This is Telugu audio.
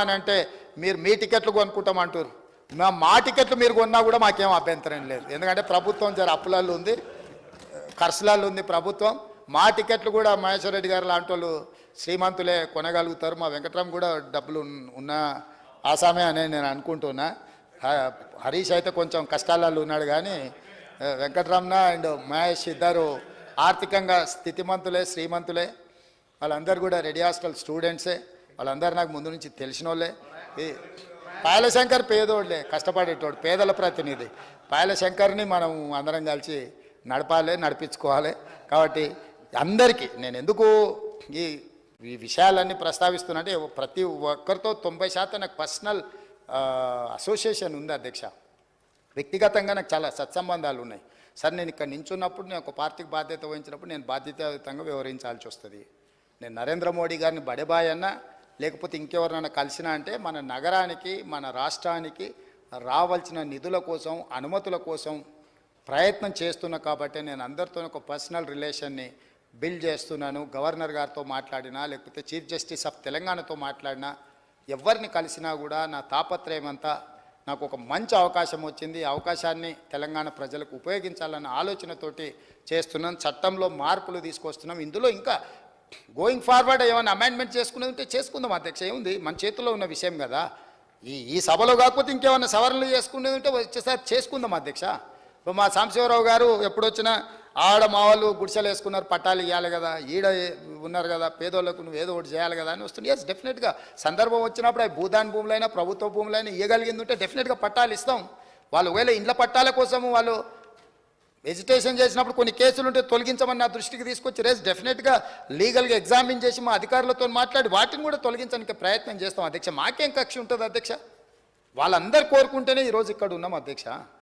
అని అంటే మీరు మీ టికెట్లు కొనుక్కుంటాం అంటారు మా మా టికెట్లు మీరు కొన్నా కూడా మాకేం అభ్యంతరం లేదు. ఎందుకంటే ప్రభుత్వం జర అప్పులలో ఉంది ఖర్చులలో ఉంది ప్రభుత్వం. మా టికెట్లు కూడా మహేశ్వర రెడ్డి గారు లాంటి వాళ్ళు శ్రీమంతులే కొనగలుగుతారు. మా వెంకటరామ్ కూడా డబ్బులు ఉన్న ఆసామే అని నేను అనుకుంటున్నా. హరీష్ అయితే కొంచెం కష్టాలలో ఉన్నాడు కానీ వెంకటరామ్న అండ్ మహేష్ ఇద్దరు ఆర్థికంగా స్థితిమంతులే శ్రీమంతులే. వాళ్ళందరూ కూడా రెడీ హాస్టల్ స్టూడెంట్సే. వాళ్ళందరూ నాకు ముందు నుంచి తెలిసిన వాళ్ళే పాయలశంకర్ పేదోళ్ళే కష్టపడేటోడు పేదల ప్రతినిధి. పాయలశంకర్ని మనం అందరం కలిసి నడపాలి నడిపించుకోవాలి. కాబట్టి అందరికీ నేను ఎందుకు ఈ ఈ విషయాలన్నీ ప్రస్తావిస్తున్నా అంటే ప్రతి ఒక్కరితో తొంభై శాతం నాకు పర్సనల్ అసోసియేషన్ ఉంది అధ్యక్ష. వ్యక్తిగతంగా నాకు చాలా సత్సంబంధాలు ఉన్నాయి. సార్ నేను ఇక్కడ నించున్నప్పుడు నేను ఒక పార్టీకి బాధ్యత వహించినప్పుడు నేను బాధ్యతాయుతంగా వ్యవహరించాల్సి వస్తుంది. నేను నరేంద్ర మోడీ గారిని బడేబాయ్ అన్నా లేకపోతే ఇంకెవరినైనా కలిసినా అంటే మన నగరానికి మన రాష్ట్రానికి రావాల్సిన నిధుల కోసం అనుమతుల కోసం ప్రయత్నం చేస్తున్నా కాబట్టి నేను అందరితో ఒక పర్సనల్ రిలేషన్ని బిల్డ్ చేస్తున్నాను. గవర్నర్ గారితో మాట్లాడినా లేకపోతే చీఫ్ జస్టిస్ ఆఫ్ తెలంగాణతో మాట్లాడినా ఎవరిని కలిసినా కూడా నా తాపత్రయం అంతా నాకు ఒక మంచి అవకాశం వచ్చింది. అవకాశాన్ని తెలంగాణ ప్రజలకు ఉపయోగించాలన్న ఆలోచనతోటి చేస్తున్నాం చట్టంలో మార్పులు తీసుకొస్తున్నాం. ఇందులో ఇంకా గోయింగ్ ఫార్వర్డ్ ఏమైనా అమెండ్మెంట్ చేసుకునేది ఉంటే చేసుకుందాం అధ్యక్ష. ఏముంది? మన చేతిలో ఉన్న విషయం కదా. ఈ ఈ సభలో కాకపోతే ఇంకేమైనా సవరణలు చేసుకునేది ఉంటే వచ్చేసారి చేసుకుందాం అధ్యక్ష. ఇప్పుడు మా సాంబశివరావు గారు ఎప్పుడొచ్చినా ఆడ మా వాళ్ళు గుడిసెలు వేసుకున్నారు పట్టాలు ఇవ్వాలి కదా ఈడ ఉన్నారు కదా పేదోళ్ళకు నువ్వు ఏదో ఒకటి చేయాలి కదా అని వస్తుంది. ఎస్ డెఫినెట్గా సందర్భం వచ్చినప్పుడు అవి భూదాన్ భూములైనా ప్రభుత్వ భూములైనా ఇవ్వగలిగింది ఉంటే డెఫినెట్గా పట్టాలు ఇస్తాం. వాళ్ళు ఒకవేళ ఇండ్ల పట్టాల కోసము వాళ్ళు ఎజిటేషన్ చేసినప్పుడు కొన్ని కేసులు ఉంటే తొలగించమని నా దృష్టికి తీసుకొచ్చి రేస్ డెఫినెట్గా లీగల్గా ఎగ్జామిన్ చేసి మా అధికారులతో మాట్లాడి వాటిని కూడా తొలగించడానికి ప్రయత్నం చేస్తాం. అధ్యక్ష మాకేం కక్ష ఉంటుంది అధ్యక్ష? వాళ్ళందరూ కోరుకుంటేనే ఈరోజు ఇక్కడ ఉన్నాం అధ్యక్ష.